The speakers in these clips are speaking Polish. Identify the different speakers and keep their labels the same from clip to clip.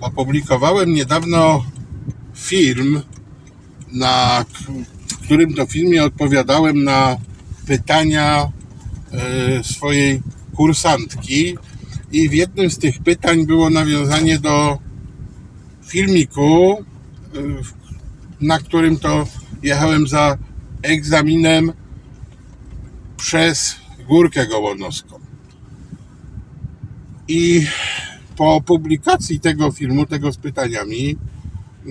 Speaker 1: Opublikowałem niedawno film, na w którym to filmie odpowiadałem na pytania e, swojej kursantki i w jednym z tych pytań było nawiązanie do filmiku, e, na którym to jechałem za egzaminem przez Górkę Gołonowską. I po publikacji tego filmu, tego z pytaniami,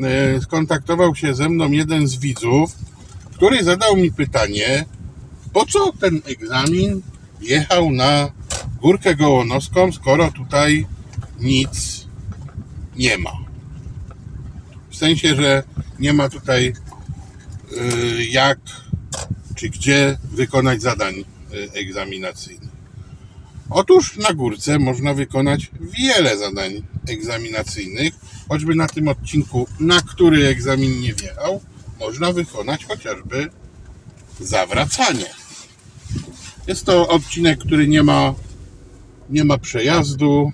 Speaker 1: e, skontaktował się ze mną jeden z widzów, który zadał mi pytanie, po co ten egzamin jechał na Górkę Gołonowską, skoro tutaj nic nie ma. W sensie, że nie ma tutaj y, jak czy gdzie wykonać zadań y, egzaminacyjnych. Otóż na górce można wykonać wiele zadań egzaminacyjnych, choćby na tym odcinku, na który egzamin nie wjechał, można wykonać chociażby zawracanie. Jest to odcinek, który nie ma, nie ma przejazdu,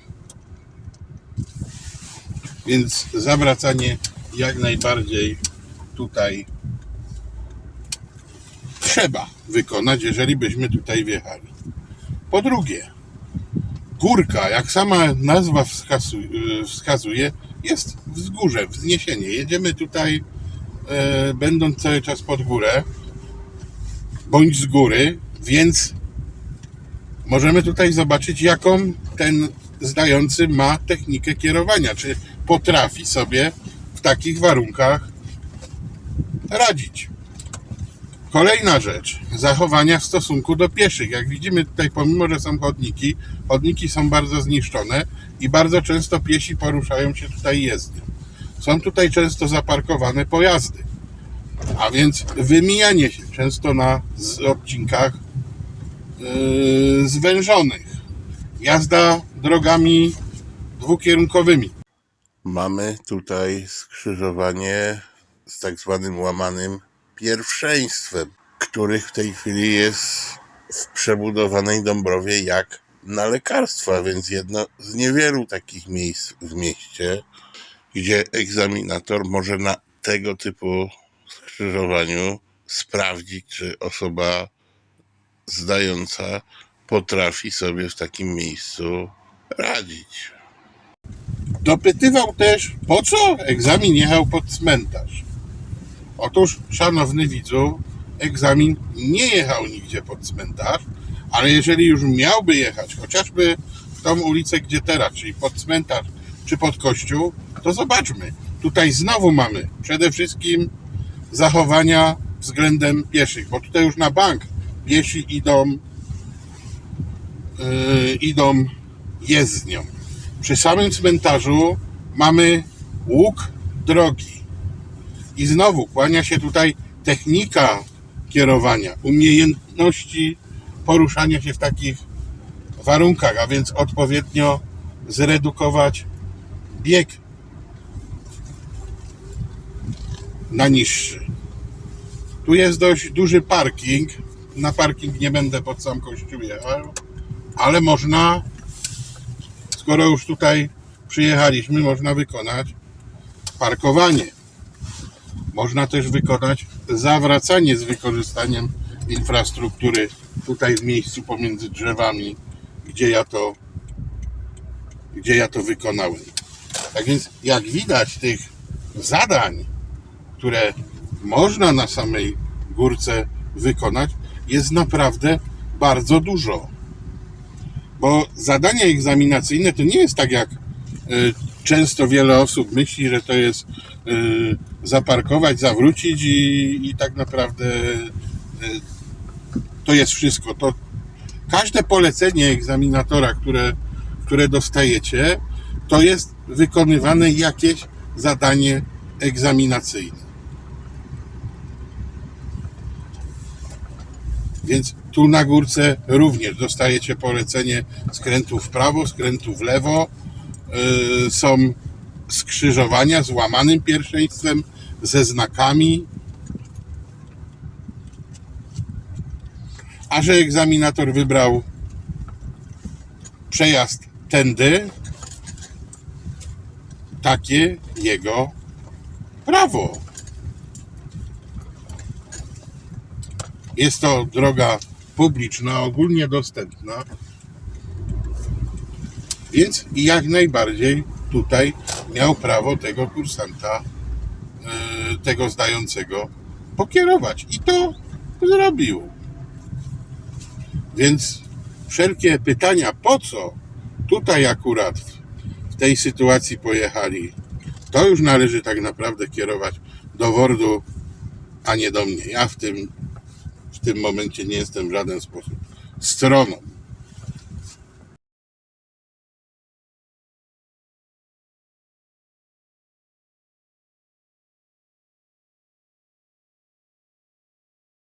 Speaker 1: więc zawracanie jak najbardziej tutaj trzeba wykonać, jeżeli byśmy tutaj wjechali. Po drugie, górka, jak sama nazwa y, wskazuje, jest wzgórze, wzniesienie. Jedziemy tutaj, e, będąc cały czas pod górę, bądź z góry, więc możemy tutaj zobaczyć, jaką ten zdający ma technikę kierowania, czy potrafi sobie w takich warunkach radzić. Kolejna rzecz, zachowania w stosunku do pieszych. Jak widzimy tutaj, pomimo że są chodniki, chodniki są bardzo zniszczone i bardzo często piesi poruszają się tutaj jezdnią. Są tutaj często zaparkowane pojazdy, a więc wymijanie się często na odcinkach yy, zwężonych. Jazda drogami dwukierunkowymi. Mamy tutaj skrzyżowanie z tak zwanym łamanym pierwszeństwem, których w tej chwili jest w przebudowanej Dąbrowie jak na lekarstwa, więc jedno z niewielu takich miejsc w mieście, gdzie egzaminator może na tego typu skrzyżowaniu sprawdzić, czy osoba zdająca potrafi sobie w takim miejscu radzić. Dopytywał też, po co egzamin jechał pod cmentarz. Otóż, szanowny widzu, egzamin nie jechał nigdzie pod cmentarz, ale jeżeli już miałby jechać, chociażby w tą ulicę, gdzie teraz, czyli pod cmentarz czy pod kościół, to zobaczmy. Tutaj znowu mamy przede wszystkim zachowania względem pieszych, bo tutaj już na bank piesi idą, yy, idą jezdnią. Przy samym cmentarzu mamy łuk drogi. I znowu kłania się tutaj technika kierowania, umiejętności poruszania się w takich warunkach, a więc odpowiednio zredukować bieg na niższy. Tu jest dość duży parking. Na parking nie będę pod sam kościół jechał, ale można, skoro już tutaj przyjechaliśmy, można wykonać parkowanie. Można też wykonać zawracanie z wykorzystaniem infrastruktury tutaj w miejscu pomiędzy drzewami, gdzie ja to, gdzie ja to wykonałem. Tak więc, jak widać, tych zadań, które można na samej górce wykonać, jest naprawdę bardzo dużo. Bo zadania egzaminacyjne to nie jest tak jak y, często wiele osób myśli, że to jest y, zaparkować, zawrócić i, i tak naprawdę y, to jest wszystko. To każde polecenie egzaminatora, które, które dostajecie, to jest wykonywane jakieś zadanie egzaminacyjne. Więc tu na górce również dostajecie polecenie skrętu w prawo, skrętu w lewo. Yy, są skrzyżowania z łamanym pierwszeństwem, ze znakami. A że egzaminator wybrał przejazd tędy, takie jego prawo. Jest to droga publiczna, ogólnie dostępna, więc jak najbardziej tutaj miał prawo tego kursanta, yy, tego zdającego pokierować. I to zrobił. Więc wszelkie pytania, po co tutaj akurat w tej sytuacji pojechali, to już należy tak naprawdę kierować do Wordu, a nie do mnie. Ja w tym, w tym momencie nie jestem w żaden sposób stroną.